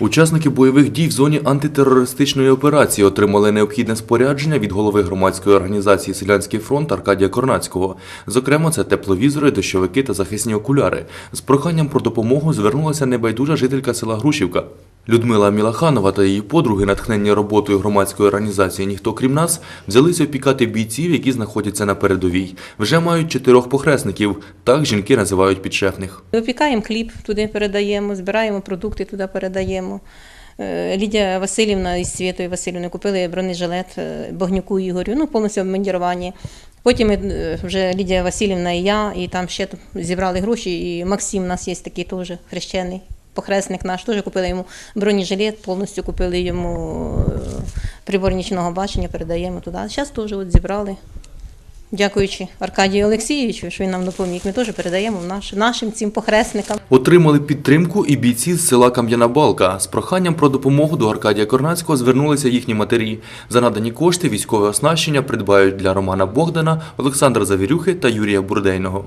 Учасники бойових дій в зоні антитерористичної операції отримали необхідне спорядження від голови громадської організації Селянський фронт Аркадія Корнацького. Зокрема, це тепловізори, дощовики та захисні окуляри. З проханням про допомогу звернулася небайдужа жителька села Грушівка. Людмила Мілаханова та її подруги, натхнені роботою громадської організації Ніхто крім нас, взялися опікати бійців, які знаходяться на передовій. Вже мають чотирьох похресників. Так жінки називають підшефних. Випікаємо хліб, туди передаємо, збираємо продукти, туди передаємо. Е, Лідія Васильівна із Святої Васильівни купили бронежилет е, Богнюку Ігорю, ну повністю обмундірування. Потім е, вже Лідія Васильівна і я, і там ще зібрали гроші. І Максим, у нас є такий теж хрещений. Похресник наш теж купили йому бронежилет, повністю купили йому е, прибор нічного бачення, передаємо туди. Зараз теж от зібрали. Дякуючи Аркадію Олексійовичу, що він нам допоміг. Ми теж передаємо наш, нашим цим похресникам. Отримали підтримку і бійці з села Кам'яна Балка. З проханням про допомогу до Аркадія Корнацького звернулися їхні матері. За надані кошти військове оснащення придбають для Романа Богдана, Олександра Завірюхи та Юрія Бурдейного.